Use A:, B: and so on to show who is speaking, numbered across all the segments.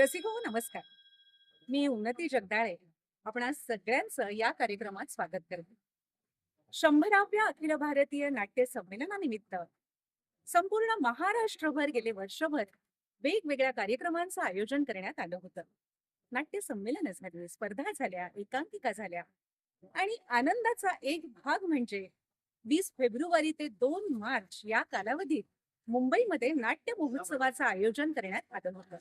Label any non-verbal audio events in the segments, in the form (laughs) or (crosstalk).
A: रसिको हो, नमस्कार. मी उन्नती जगदाळे. आपण सगळ्यांचं या कार्यक्रमात स्वागत करते. शंभराव्या अखिल भारतीय नाट्य संमेलनानिमित्त संपूर्ण महाराष्ट्रभर गेले वर्षभर वेगवेगळ्या कार्यक्रमांचं आयोजन करण्यात आलं होतं. नाट्य संमेलन झाली म्हणजे स्पर्धा झाल्या एकांकिका झाल्या आणि आनंदाचा एक भाग म्हणजे वीस फेब्रुवारी ते दोन मार्च या कालावधीत मुंबईमध्ये नाट्य महोत्सवाचं आयोजन करण्यात आलं होतं.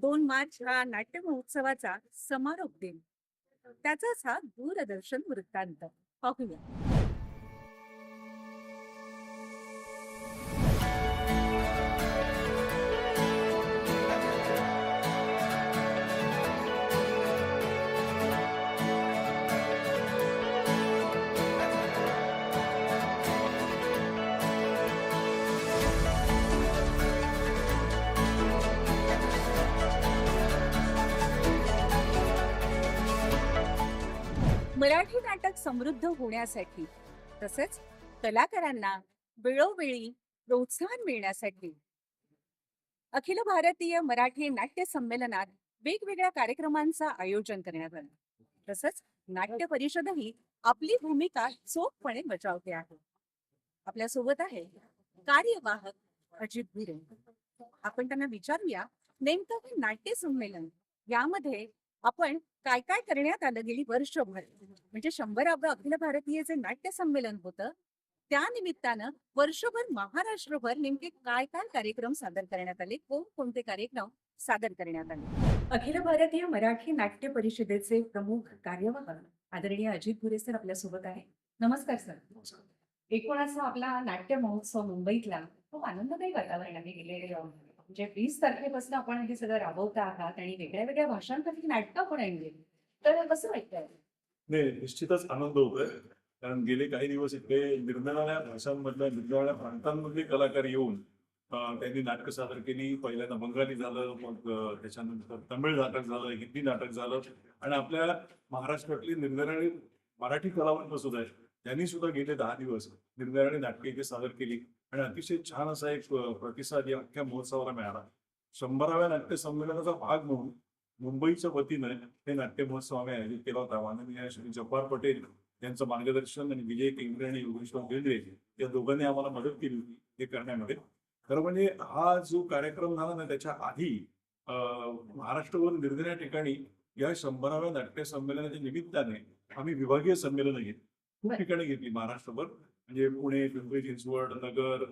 A: दोन मार्च हा नाट्य महोत्सवाचा समारोप दिन. त्याचाच हा दूरदर्शन वृत्तांत. पाहूया. नाटक समृद्ध होण्यासाठी तसेच कलाकारांना वेळोवेळी प्रोत्साहन मिळण्यासाठी. अखिल भारतीय मराठी नाट्य संमेलनात वेगवेगळ्या कार्यक्रमांचं आयोजन करण्यात आलं. तसंच नाट्य परिषदही आपली भूमिका चोखपणे बजावते आहे. आपल्यासोबत आहे कार्यवाहक अजित भिरे. आपण त्यांना विचारूया नेमकं हे नाट्य संमेलन यामध्ये आपण काय काय करण्यात आलं गेली वर्षभर? म्हणजे शंभरावं अखिल भारतीय जे नाट्य संमेलन होतं त्या निमित्तानं वर्षभर महाराष्ट्रभर नेमके काय काय कार्यक्रम सादर करण्यात आले? कोण कोणते कार्यक्रम सादर करण्यात आले? अखिल भारतीय मराठी नाट्य परिषदेचे प्रमुख कार्यवाह आदरणीय अजित भुरे सर आपल्यासोबत आहे नमस्कार सर. एकूण असा आपला नाट्य महोत्सव मुंबईतला खूप आनंददायी वातावरणाने गेले म्हणजे वीस तारखेपासून आपण हे सगळं राबवता आहात आणि वेगळ्या वेगळ्या भाषांमध्ये नाटकं पण आणली. तर कसं वाटतंय?
B: नाही निश्चितच आनंद होतोय. कारण गेले काही दिवस इथे निरनिराळ्या भाषांमधल्या निरनिराळ्या प्रांतांमधले कलाकार येऊन त्यांनी नाटकं सादर केली. पहिल्यांदा बंगाली झालं मग त्याच्यानंतर तमिळ नाटक झालं हिंदी नाटक झालं. आणि आपल्या महाराष्ट्रातली निरनिराळी मराठी कलावंत सुद्धा आहेत. त्यांनी सुद्धा गेले दहा दिवस निरनिराळी नाटके इथे सादर केली. आणि अतिशय छान असा एक प्रतिसाद या अख्ख्या महोत्सवाला मिळाला. शंभराव्या नाट्य संमेलनाचा भाग म्हणून मुंबईच्या वतीनं हे नाट्य महोत्सव आम्ही आयोजित केला होता. माननीय श्री जब्बार पटेल यांचं मार्गदर्शन आणि विजय केंद्रे आणि योगेश्वर बेंद्रे या दोघांनी आम्हाला मदत केली होती हे करण्यामध्ये. खरं म्हणजे हा जो कार्यक्रम झाला ना त्याच्या आधी महाराष्ट्रभर निरनिराळ्या ठिकाणी या शंभराव्या नाट्य संमेलनाच्या निमित्ताने आम्ही विभागीय संमेलनं घेतली. खूप ठिकाणी घेतली महाराष्ट्रभर. म्हणजे पुणे पिंपरी चिंचवड नगर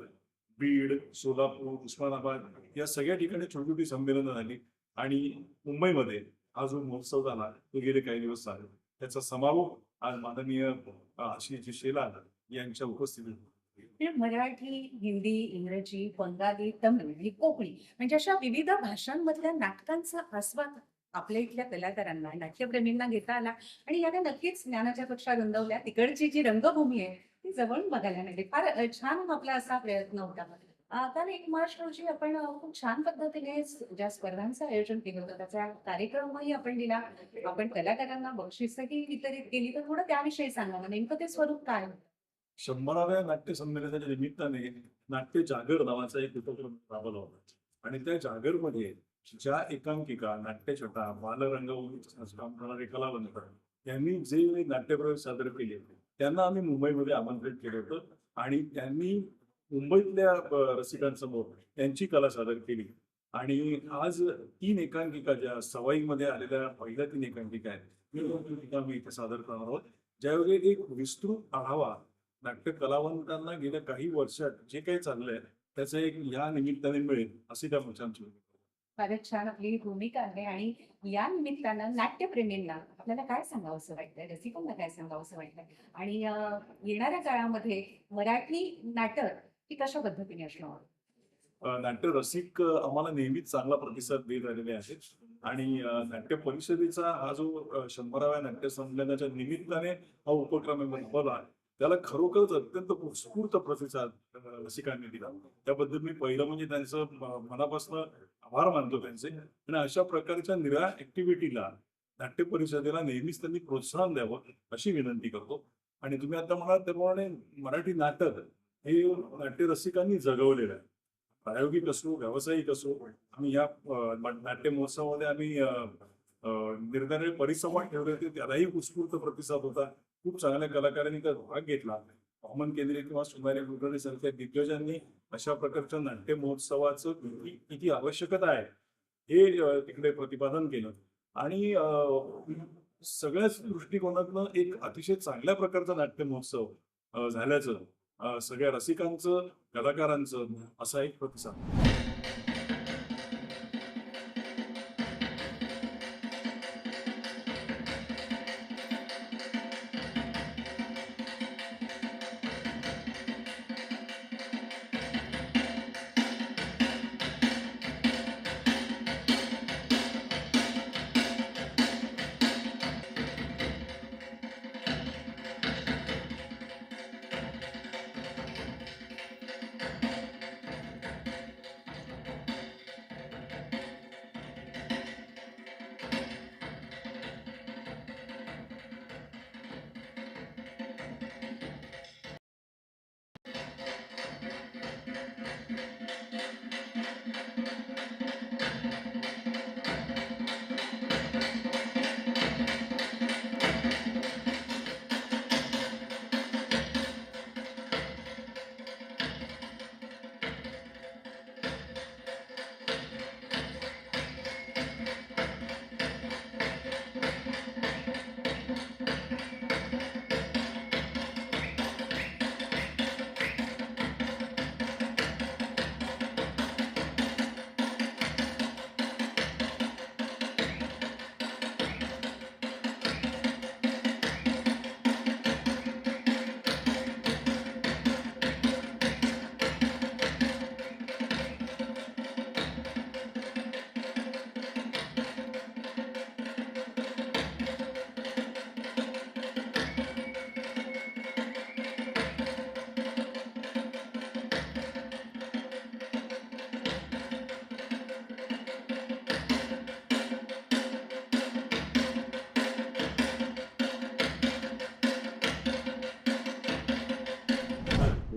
B: बीड सोलापूर उस्मानाबाद या सगळ्या ठिकाणी छोटी छोटी संमेलनं झाली. आणि मुंबईमध्ये हा जो महोत्सव झाला तो गेले काही दिवस झाले त्याचा समारोप आज माननीय आशिष शेलार यांच्या उपस्थितीत
A: मराठी हिंदी इंग्रजी बंगाली तमिळ ही कोकणी म्हणजे अशा विविध भाषांमधल्या नाटकांचा आस्वाद आपल्या इथल्या कलाकारांना नाट्यप्रेमींना घेता आला. आणि याने नक्कीच ज्ञानाच्या कक्षा रुंदवल्या. तिकडची जी रंगभूमी आहे ती जवळून बघायला मिळते फार छान आपला असा प्रयत्न होता आता एक मार्च रोजी आपण खूप छान पद्धतीने ज्या स्पर्धांचं आयोजन केलं होतं त्याचा कार्यक्रमही आपण दिला आपण कलाकारांना बक्षिसही वितरित केली तर थोडं त्याविषयी सांगा ना. नेमकं ते स्वरूप काय होतं?
B: शंभराव्या नाट्य संमेलनाच्या निमित्ताने नाट्य जागर नावाचा एक उपक्रम राबवला होता आणि त्या जागरमध्ये ज्या एकांकिका नाट्यछटा बालरंगभूमीचं काम करणारे कलावंत यांनी जे नाट्यप्रयोग सादर केले त्यांना आम्ही मुंबईमध्ये आमंत्रित केलं होतं. आणि त्यांनी मुंबईतल्या रसिकांसमोर त्यांची कला सादर केली. आणि आज तीन एकांकिका ज्या सवाईमध्ये आलेल्या पहिल्या तीन एकांकिका आहेत मी आम्ही इथे सादर करणार आहोत. ज्यावेळी एक विस्तृत आढावा नाट्य कलावंतांना गेल्या काही वर्षात जे काही चाललंय त्याचं एक या निमित्ताने मिळेल अशी त्या मंचांची
A: फारच छान आपली भूमिका आहे आणि या निमित्तानं नाट्यप्रेमींना आपल्याला काय सांगावंसं वाटतंय? रसिकांना काय सांगावंसं वाटतंय? आणि अं, येणाऱ्या काळामध्ये मराठी नाटक ही कशा पद्धतीने असणार?
B: अ, नाट्य रसिक अ, आम्हाला नेहमीच चांगला प्रतिसाद देत आलेले आहेत. आणि अ, नाट्य परिषदेचा हा जो अ, शंभराव्या नाट्य संमेलनाच्या निमित्ताने हा उपक्रम आहे बनवला त्याला खरोखरच अत्यंत उत्स्फूर्त प्रतिसाद अ, रसिकांनी दिला. त्याबद्दल मी पहिलं म्हणजे त्यांचं म- मनापासून आभार मानतो त्यांचे. आणि अशा प्रकारच्या निरा ऍक्टिव्हिटीला नाट्य परिषदेला नेहमीच त्यांनी प्रोत्साहन द्यावं अशी विनंती करतो. आणि तुम्ही आता म्हणाल त्याप्रमाणे मराठी नाटक हे नाट्य रसिकांनी जगवलेलं आहे. प्रायोगिक असो व्यावसायिक असो आम्ही या नाट्य महोत्सवामध्ये आम्ही निर्धारित परिसंवाद ठेवले होते. त्यालाही उत्स्फूर्त प्रतिसाद होता. खूप चांगल्या कलाकारांनी त्यात भाग घेतला. हवामान केंद्रीय किंवा सुमारे कुलकर्णी सारख्या दिग्गजांनी अशा प्रकारच्या नाट्य महोत्सवाचं किती किती आवश्यकता आहे हे तिकडे प्रतिपादन केलं. आणि सगळ्याच दृष्टिकोनातनं एक अतिशय चांगल्या प्रकारचा नाट्य महोत्सव झाल्याचं सगळ्या रसिकांचं कलाकारांचं असा एक प्रतिसाद.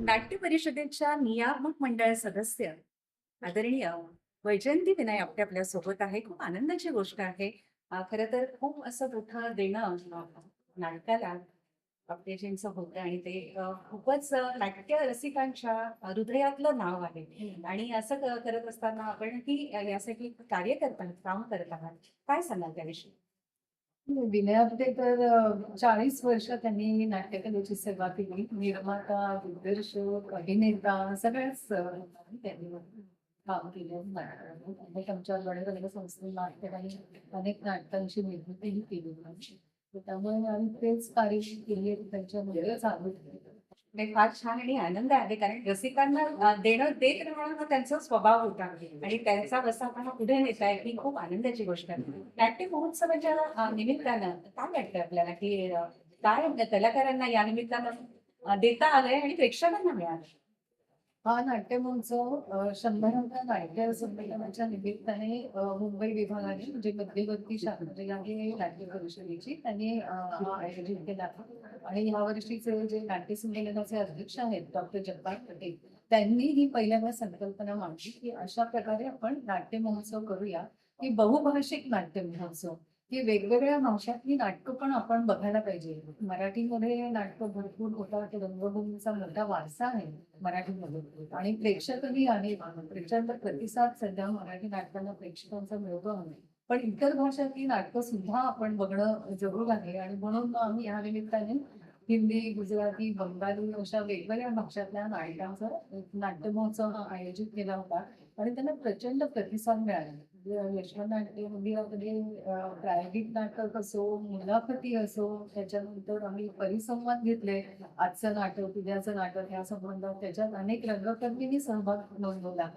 A: नाट्य परिषदेच्या नियामक मंडळ सदस्य आदरणीय वैजयंती विनय आपल्या आपल्यासोबत आहे. खूप आनंदाची गोष्ट आहे. खर खरं तर खूप असं मोठं देणं नाटकाला आपटेजींचं होतं आणि ते खूपच नाट्य रसिकांच्या हृदयातलं नाव आहे. आणि असं करत असताना आपण की यासाठी कार्य करत आहात काम करत आहात. काय सांगाल त्याविषयी?
C: विनय तर चाळीस वर्ष त्यांनी नाट्यकलेची सेवा केली. निर्माता दिग्दर्शक अभिनेता सगळ्याच त्यांनी काम केले. अनेक आमच्या संस्थेत नाटक आणि अनेक नाटकांची निर्मितीही केली. त्यामुळे आम्ही तेच कार्य केली त्यांच्यामध्ये चालू
A: नाही फार छान आणि आनंद आहे. कारण रसिकांना देणं देत राहणं हा त्यांचा स्वभाव होता. आणि त्यांचा वसापणा पुढे नेताय आहे ही खूप आनंदाची गोष्ट आहे. नाट्य महोत्सवाच्या निमित्तानं काय वाटतं आपल्याला की काय कलाकारांना या निमित्तानं देता आलंय आणि प्रेक्षकांना मिळालं
C: हा नाट्य महोत्सव शंभराव्या नाट्य संमेलनाच्या निमित्ताने मुंबई विभागाने म्हणजे मध्यवर्ती शाखा आहे नाट्य परिषदेची त्यांनी आयोजित केला आणि या वर्षीचे जे नाट्य संमेलनाचे अध्यक्ष आहेत डॉक्टर जगपाल पटेल त्यांनी ही पहिल्यांदा संकल्पना मांडली की अशा प्रकारे आपण नाट्य महोत्सव करूया की बहुभाषिक नाट्य महोत्सव. ही वेगवेगळ्या भाषातली नाटकं पण आपण बघायला पाहिजे. मराठीमध्ये नाटकं भरपूर होतात. रंगभूमीचा मोठा वारसा आहे मराठीमध्ये. आणि प्रेक्षकही आहे प्रेक्षकांचा प्रतिसाद सध्या मराठी नाटकांना प्रेक्षकांचा मिळतो आहे. पण इतर भाषातली नाटकं सुद्धा आपण बघणं जरूर आहे. आणि म्हणून आम्ही या निमित्ताने हिंदी गुजराती बंगाली अशा वेगवेगळ्या भाषातल्या नाटकांचा नाट्य महोत्सव आयोजित केला होता. आणि त्यांना प्रचंड प्रतिसाद मिळाला म्हणजे यशवंत मंदिरामध्ये म्हणजे अं, प्रायोगिक नाटक असो मुलाखती असो त्याच्यानंतर आम्ही परिसंवाद घेतले. आजचं नाटक उद्याचं नाटक या संबंधात त्याच्यात अनेक रंगकर्मींनी सहभाग नोंदवला.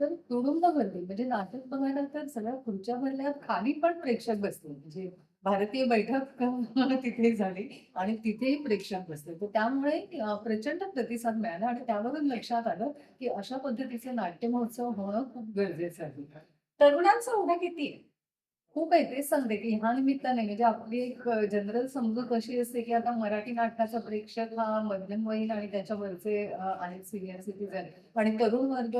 C: तर तुडुंब गर्दी म्हणजे नाटक बघायला तर सगळ्या खुर्च्या भरल्या खाली पण प्रेक्षक बसले म्हणजे भारतीय बैठक (laughs) तिथे झाली आणि तिथेही प्रेक्षक बसले. तर त्यामुळे प्रचंड प्रतिसाद मिळाला आणि त्यावरून लक्षात आलं की अशा पद्धतीचे नाट्य महोत्सव होणं खूप गरजेचं आहे.
A: तरुणांचा ओढा किती आहे?
C: खूप आहे तेच सांगते की ह्या निमित्ताने म्हणजे आपली एक जनरल समजूत अशी असते की आता मराठी नाटकाचा प्रेक्षक हा मध्यमवयीन आणि त्याच्यावरचे आहेत सिनियर सिटीजन आणि तरुण वर्ग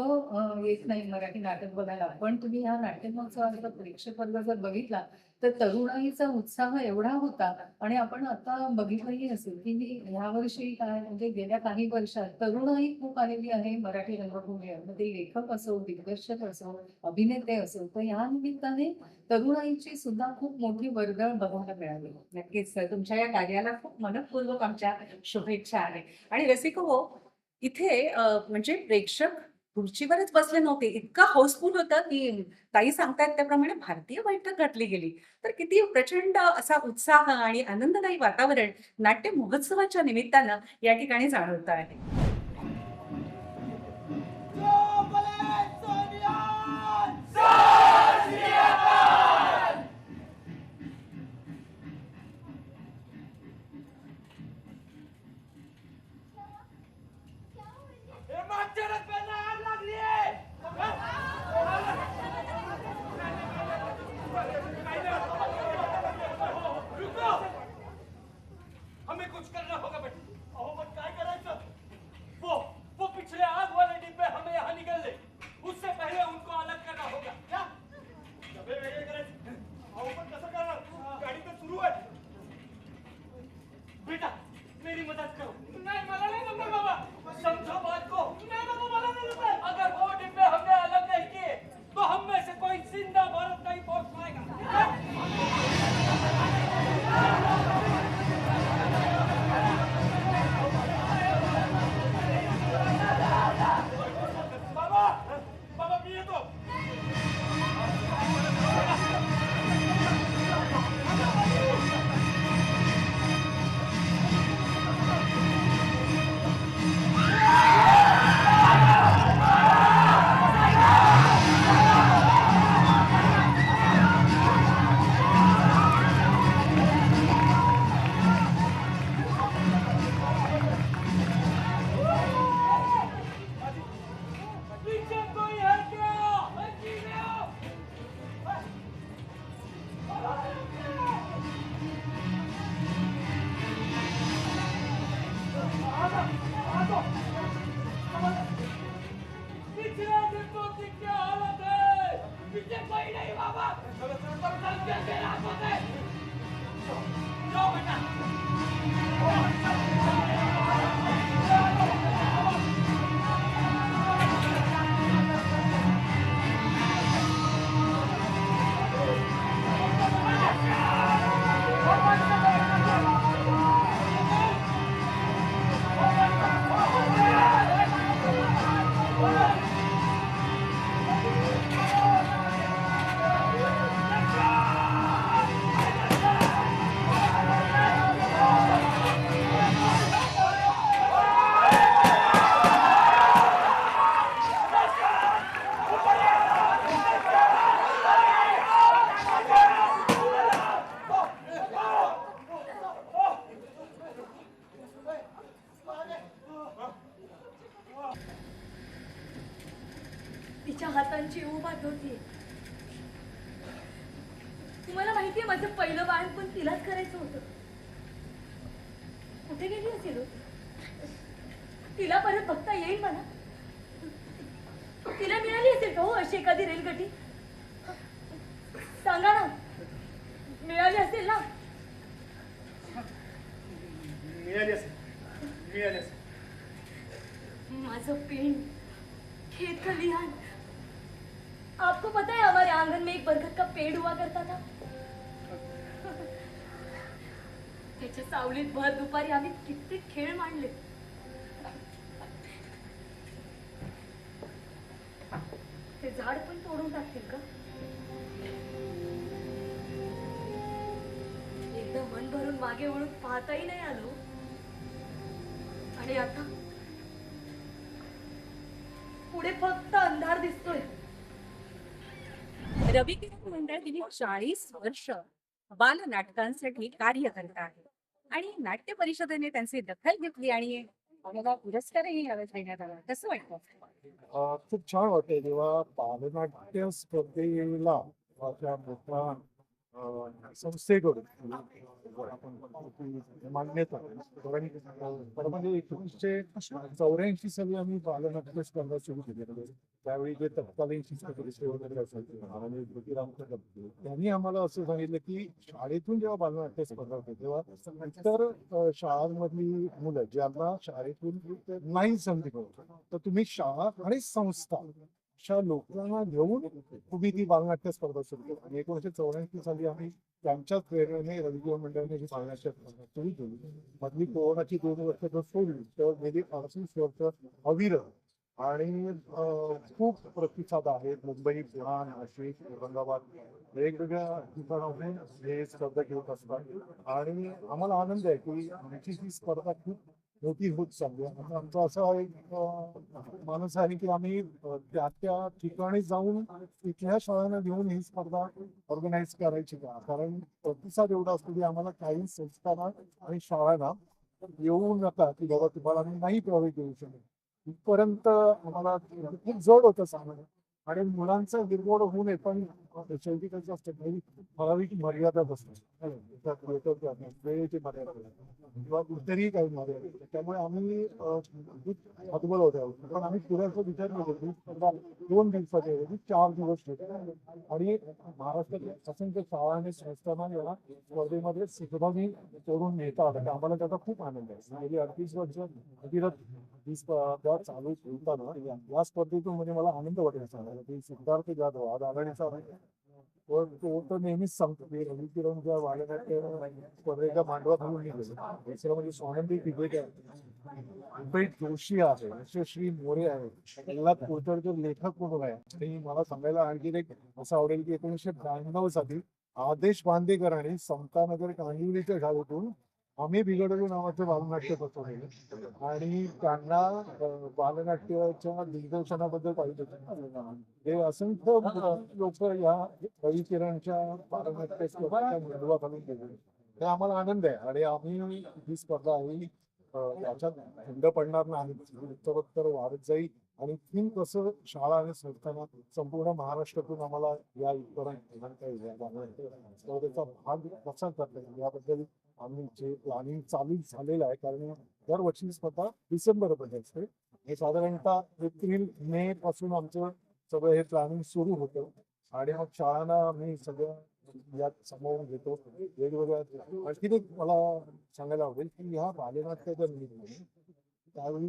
C: येत नाही मराठी नाटक बघायला. पण तुम्ही ह्या नाट्य महोत्सवाचा प्रेक्षक वर्ग जर बघितला तर तरुणाईचा उत्साह एवढा होता आणि आपण आता बघितलंही असेल की मी ह्या वर्षी काय म्हणजे गेल्या काही वर्षात तरुणाई खूप आलेली आहे मराठी रंगभूमीवर मग लेखक असो दिग्दर्शक असो अभिनेते असो तर या निमित्ताने तरुणाईची सुद्धा खूप मोठी वर्दळ बघायला मिळाली.
D: नक्कीच सर तुमच्या या कार्याला खूप मनपूर्वक आमच्या शुभेच्छा आहे आणि रसिको हो इथे म्हणजे प्रेक्षक खुर्चीवरच बसले नव्हते. इतकं हाऊसफुल होतं की ताई सांगतायत त्याप्रमाणे भारतीय बैठक घातली गेली. तर किती प्रचंड असा उत्साह आणि आनंददायी वातावरण नाट्य महोत्सवाच्या निमित्तानं या ठिकाणी जाणवत आहे.
E: पेड़ हुआ करता था। त्याच्या सावलीत भर दुपारी आम्ही कित्येक खेळ मांडले. ते झाड पण तोडून टाकतील का? एकदा मन भरून मागे वळून पाहताही नाही आलो. आणि आता पुढे फक्त अंधार दिसतोय.
D: रवी किरण मंडळ गेली चाळीस वर्ष बाल नाटकांसाठी कार्य करत आहे. आणि नाट्य परिषदेने त्यांची दखल घेतली आणि आम्हाला पुरस्कारही यावेळेस देण्यात आला. कसं वाटतं?
F: खूप छान वाटते जेव्हा बालनाट्य स्पर्धेला माझ्या मोठ्या संस्थेकडून मान्यता. म्हणजे एकोणीसशे चौऱ्याऐंशी साली आम्ही बालनाट्य स्पर्धा सुरू केली. त्यावेळी जे तत्कालीन शिक्षक वगैरे असायचे आणि ज्योतिराम कदम त्यांनी आम्हाला असं सांगितलं की शाळेतून जेव्हा बालनाट्य स्पर्धा होते तेव्हा इतर शाळांमधली मुलं ज्यांना शाळेतून नाही संधी मिळत तर तुम्ही शाळा आणि संस्था अशा लोकांना घेऊन तुम्ही ती बालनाट्य स्पर्धा सुरू केली. आणि एकोणीशे चौऱ्याऐंशी साली आम्ही त्यांच्याच प्रेरणेने रविजीवन मंडळाने ही बालनाट्य सुरू केली. मधली कोरोनाची दोन वर्ष जर सोडली तर गेली अडतीस वर्ष अविरत आणि खूप प्रतिसाद आहे. मुंबई पुणा नाशिक औरंगाबाद वेगवेगळ्या ठिकाणाहून हे स्पर्धा घेत असतात. आणि आम्हाला आनंद आहे की आमची ही स्पर्धा खूप मोठी होत चालली आहे आमचा असा एक माणूस आहे की आम्ही त्या त्या ठिकाणी जाऊन इथल्या शाळांना घेऊन ही स्पर्धा ऑर्गनाईज करायची का? कारण प्रतिसाद एवढा असतो की आम्हाला काही संस्थांना आणि शाळांना येऊ नका की बाबा तुम्हाला आम्ही नाही प्रवेश देऊ शकत. इथपर्यंत आम्हाला खूप जड होतं सामान्य आणि मुलांचं निर्मोड होऊ नये पण शेवटी कसं असतं काही ठराविक मर्यादा असतात हो, वेळेची मर्यादा किंवा कुठेतरी काही मर्यादा त्यामुळे आम्ही हतबल होतो. पण आम्ही पुढ्याचा विचार केला की दोन दिवसाचे म्हणजे चार दिवस ठेवतो आणि महाराष्ट्रातील असंख्य शाळा आणि संस्थांना याला स्पर्धेमध्ये सहभागी करून नेतात. आणि आम्हाला त्याचा खूप आनंद आहे. गेली अडतीस वर्ष अविरत वीस स्पर्धा चालू ठेवताना या- स्पर्धेतून म्हणजे मला आनंद वाटेल सांगायला की सिद्धार्थ जाधव आज आघाडीचा व तो तर नेहमीच सांगतो की रवी किरणच्या वाढण्याच्या स्पर्धेच्या मांडवा घालून निघेल. दुसरं म्हणजे स्वानंदी तिबेकर रुपेश जोशी आहे यशस्वी मोरे आहे. प्रल्हाद कुलकर्णी लेखक म्हणून आहे आणि मला सांगायला आणखी एक असं आवडेल की एकोणीसशे ब्याण्णव साली आदेश बांदेकरांनी समतानगर कांदिवलीच्या शाळेतून आम्ही बिघडलो नावाचं बालनाट्य बसवलेलं आणि त्यांना बालनाट्याच्या दिग्दर्शनाबद्दल पाहिजे होतं. ते असंख्य लोक या रवी किरणच्या बालनाट्याच्या स्पर्धेच्या गेले हे आम्हाला आनंद आहे. आणि आम्ही ही स्पर्धा ही अं, त्याच्यात खंड पडणार नाही. उत्तरोत्तर वाढत जाईल. आणि थीम कसं शाळा आणि संस्थांना संपूर्ण महाराष्ट्रातून आम्हाला या इथपर्यंत त्याचा भाग कसा करता येईल याबद्दल आम्ही जे प्लॅनिंग चालू झालेलं आहे कारण दरवर्षी स्पर्धा डिसेंबरमध्ये असते. हे साधारणतः एप्रिल मे पासून आमचं सगळं हे प्लॅनिंग सुरू होतं. आणि मग शाळांना आम्ही सगळं यात सामावून घेतो. वेगवेगळ्या आणखीन एक मला सांगायला आवडेल की ह्या बालेनाट्याच्या निमित्ताने त्यावेळी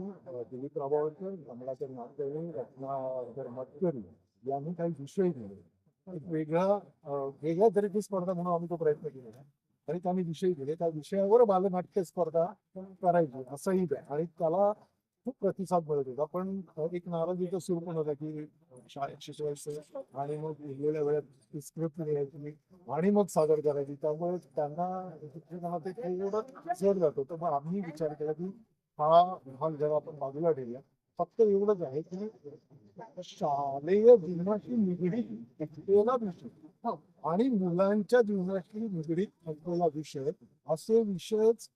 F: दिलीप राबावकर कमलाकर नागदेवी रत्नाकर मतकरी यांनी काही विषय दिले. एक वेगळा वेगळ्या तऱ्हेची स्पर्धा म्हणून आम्ही तो प्रयत्न केलेला आणि त्यांनी विषय दिले. त्या विषयावर बालनाट्य स्पर्धा करायची असंही आणि त्याला खूप प्रतिसाद मिळत होता. पण एक नाराजीचा सुरू पण होता की शाळेत शिकवायचं आणि मग वेगवेगळ्या वेळात स्क्रिप्ट लिहायची आणि मग सादर करायची. त्यामुळे त्यांना शिक्षकांना ते एवढं जड जात होतं. मग आम्ही विचार केला की हा हॉल जेव्हा आपण बाजूला ठेवूया. फक्त एवढंच आहे की शालेय जीवनाशी निगडीत असलेला विषय. आणि मुलांच्या जीवनाशी निगडीत असलेला विषय असे विषयच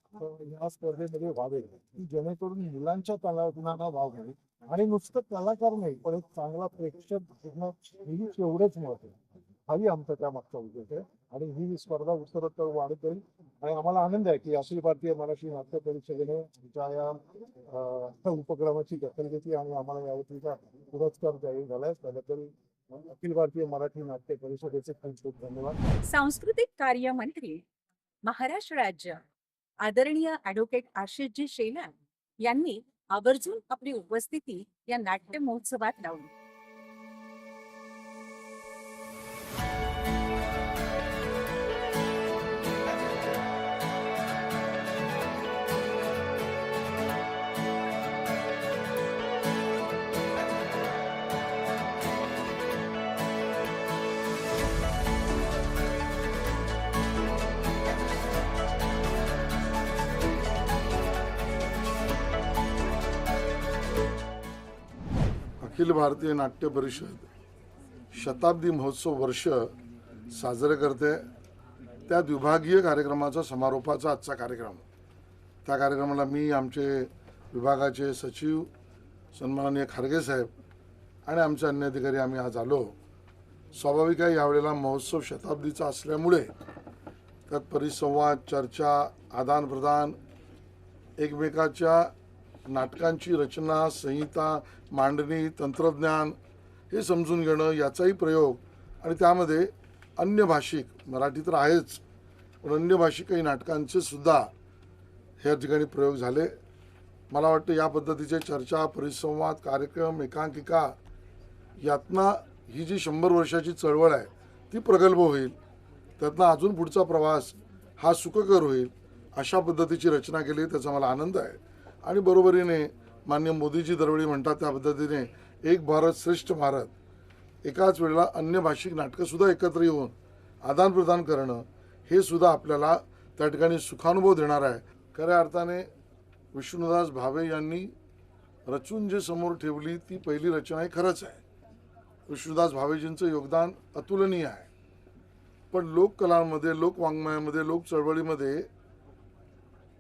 F: या स्पर्धेमध्ये व्हावे की जेणेकरून मुलांच्या कलागुणांना वाव मिळेल आणि नुसतं कलाकार नाही पण एक चांगला प्रेक्षक होणं हेही तेवढंच महत्त्व हाही आमचा त्या मागचा उद्देश आहे. आणि ही स्पर्धा उत्तरोत्तर वाढत जाईल. आणि आम्हाला आनंद आहे की अखिल भारतीय मराठी नाट्य परिषदेने आमच्या या उपक्रमाची दखल घेतली आणि आम्हाला यावर्षीचा पुरस्कार जाहीर झालाय. त्याबद्दल अखिल भारतीय मराठी नाट्य परिषदेचे खूप खूप धन्यवाद.
A: सांस्कृतिक कार्य मंत्री महाराष्ट्र राज्य आदरणीय ऍडव्होकेट आशिषजी शेलार यांनी आवर्जून आपली उपस्थिती या नाट्य महोत्सवात लावली.
G: अखिल भारतीय नाट्य परिषद शताब्दी महोत्सव वर्ष साजरे करते. त्या विभागीय कार्यक्रमाचा समारोपाचा आजचा कार्यक्रम. त्या कार्यक्रमाला मी आमचे विभागाचे सचिव सन्माननीय खारगे साहेब आणि आमचे अन्य अधिकारी आम्ही आज आलो. स्वाभाविक आहे यावेळेला महोत्सव शताब्दीचा असल्यामुळे त्यात परिसंवाद चर्चा आदानप्रदान एकमेकाच्या नाटकांची रचना संहिता मांडणी तंत्रज्ञान हे समजून घेणं याचाही प्रयोग. आणि त्यामध्ये अन्य भाषिक मराठी तर आहेच पण अन्य भाषिक काही नाटकांचे सुद्धा ह्या ठिकाणी प्रयोग झाले. मला वाटतं या पद्धतीचे चर्चा परिसंवाद कार्यक्रम एकांकिका यातनं ही जी शंभर वर्षाची चळवळ आहे ती प्रगल्भ होईल. त्यातनं अजून पुढचा प्रवास हा सुखकर होईल अशा पद्धतीची रचना केली त्याचा मला आनंद आहे. आणि बरोबरीने मान्य मोदीजी दरवेळी म्हणतात त्या पद्धतीने एक भारत श्रेष्ठ भारत. एकाच वेळेला अन्य भाषिक नाटकंसुद्धा एकत्र येऊन आदानप्रदान करणं हे सुद्धा आपल्याला त्या ठिकाणी सुखानुभव देणार आहे. खऱ्या अर्थाने विष्णुदास भावे यांनी रचून जे समोर ठेवली ती पहिली रचना ही खरंच आहे. विष्णुदास भावेजींचं योगदान अतुलनीय आहे. पण लोककलांमध्ये लोकवाङ्मयामध्ये लोक चळवळीमध्ये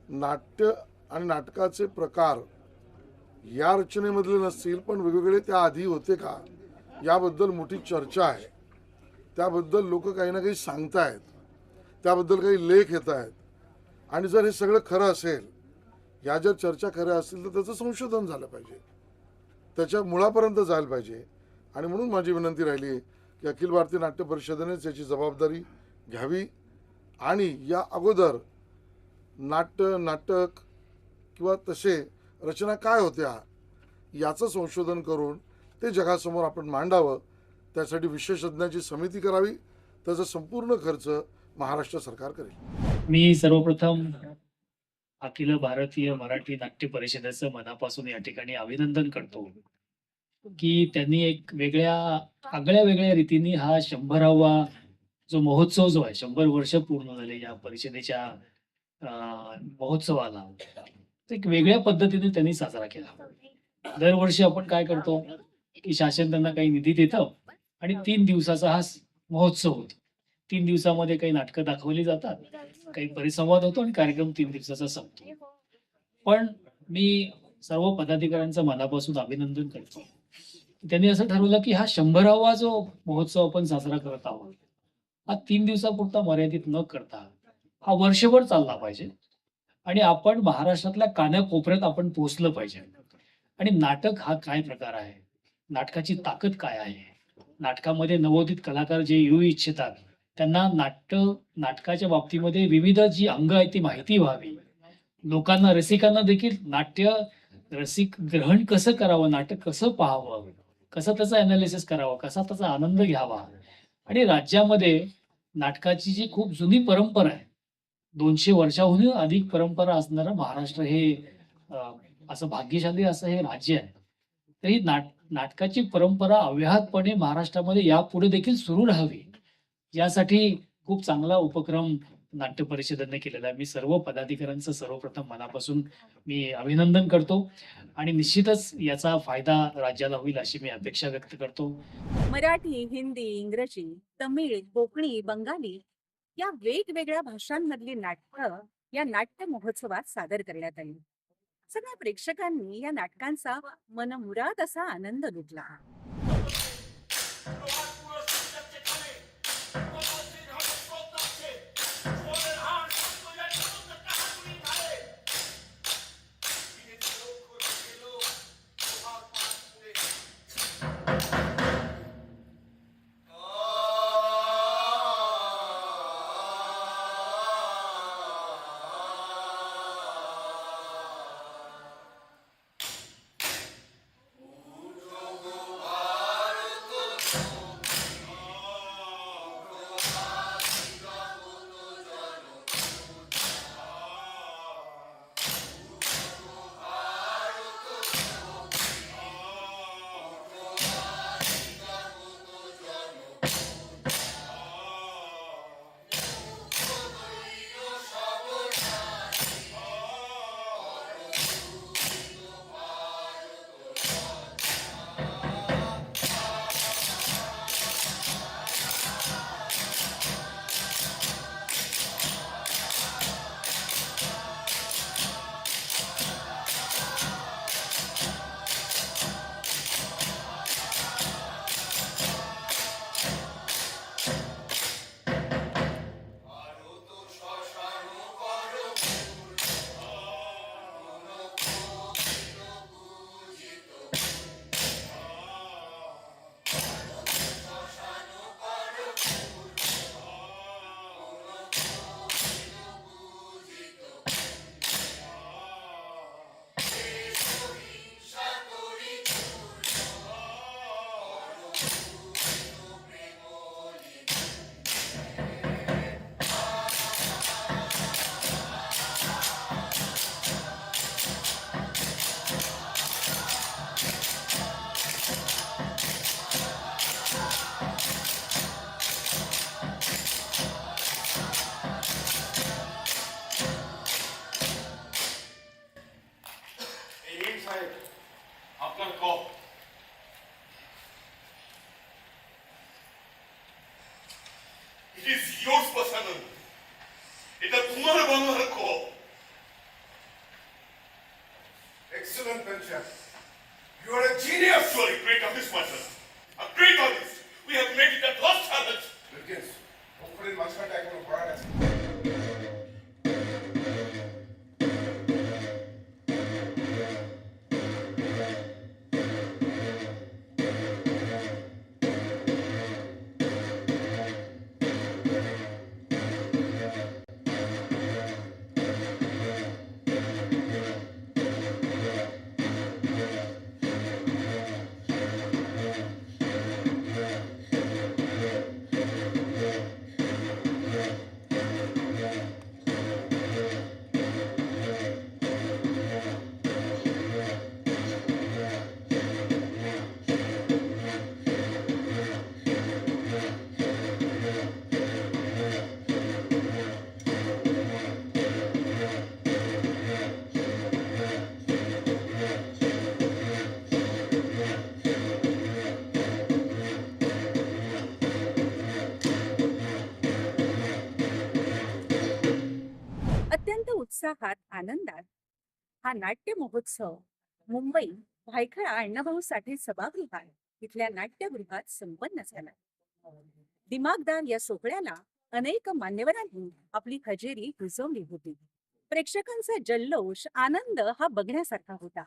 G: नाट्य आणि नाटकाचे प्रकार या रचनेमधले नसतील पण वेगवेगळे त्या आधी होते का? याबद्दल मोठी चर्चा आहे. त्याबद्दल लोक काही ना काही सांगतायत. त्याबद्दल काही लेख येत आहेत आणि जर हे सगळं खरं असेल या जर चर्चा खऱ्या असतील तर त्याचं संशोधन झालं पाहिजे. त्याच्या मुळापर्यंत जायला पाहिजे. आणि म्हणून माझी विनंती राहिली की अखिल भारतीय नाट्य परिषदेनेच याची जबाबदारी घ्यावी. आणि या अगोदर नाट्य नाटक किंवा तसे रचना काय होत्या याचं संशोधन करून ते जगासमोर आपण मांडावं. त्यासाठी विशेषज्ञाची समिती करावी. त्याचा संपूर्ण खर्च महाराष्ट्र सरकार करेल.
H: मी सर्वप्रथम अखिल भारतीय मराठी नाट्य परिषदेचं मनापासून या ठिकाणी अभिनंदन करतो की त्यांनी एक वेगळ्या आगळ्या वेगळ्या रीतीने हा शंभरावा जो महोत्सव जो आहे शंभर वर्ष पूर्ण झाले या परिषदेच्या अं, महोत्सवाला. एक वेगळ्या पद्धतीने त्यांनी साजरा केला. दरवर्षी आपण काय करतो की शासन त्यांना काही निधी देतं आणि तीन दिवसाचा हा महोत्सव होतो. तीन दिवसामध्ये काही नाटकं दाखवली जातात काही परिसंवाद होतो आणि कार्यक्रम तीन दिवसाचा संपतो. पण मी सर्व पदाधिकाऱ्यांचं मनापासून अभिनंदन करतो. त्यांनी असं ठरवलं की हा शंभरावा जो महोत्सव आपण साजरा करत आहोत हा तीन दिवसापुरता मर्यादित न करता हा वर्षभर चालला पाहिजे. आणि आपण महाराष्ट्रातल्या कानाकोपऱ्यात आपण पोहोचलं पाहिजे. आणि नाटक हा काय प्रकार आहे? नाटकाची ताकद काय आहे? नाटकामध्ये नवोदित कलाकार जे येऊ इच्छितात त्यांना नाट्य नाटकाच्या बाबतीमध्ये विविध जी अंग आहेत ती माहिती व्हावी. लोकांना रसिकांना देखील नाट्य रसिक ग्रहण कसं करावं नाटक कसं पाहावं कसं त्याचं अनालिसिस करावं कसा त्याचा आनंद घ्यावा? आणि राज्यामध्ये नाटकाची जी खूप जुनी परंपरा आहे दोनशे वर्षाहून अधिक परंपरा असणारा महाराष्ट्र हे असं भाग्यशाली असं हे राज्य आहे. तर ही नाट नाटकाची परंपरा अव्याहतपणे महाराष्ट्रामध्ये यापुढे देखील सुरू राहावी. यासाठी खूप चांगला उपक्रम नाट्य परिषदेने केलेला आहे. मी सर्व पदाधिकाऱ्यांचं सर्वप्रथम मनापासून मी अभिनंदन करतो आणि निश्चितच याचा फायदा राज्याला होईल अशी मी अपेक्षा व्यक्त करतो.
A: मराठी हिंदी इंग्रजी तमिळ कोकणी बंगाली या वेगवेगळ्या भाषांमधली नाटकं या नाट्य महोत्सवात सादर करण्यात आली. सगळ्या प्रेक्षकांनी या नाटकांचा मनमुराद असा आनंद लुटला? उत्साहात आनंदात. हा नाट्य महोत्सव मुंबई भायखळा अण्णाभाऊ साठे सभागृहात इथल्या नाट्यगृहात संपन्न झाला. दिमागदार या सोहळ्याला अनेक मान्यवरांनी आपली हजेरी रुजवली होती. प्रेक्षकांचा जल्लोष आनंद हा बघण्यासारखा होता.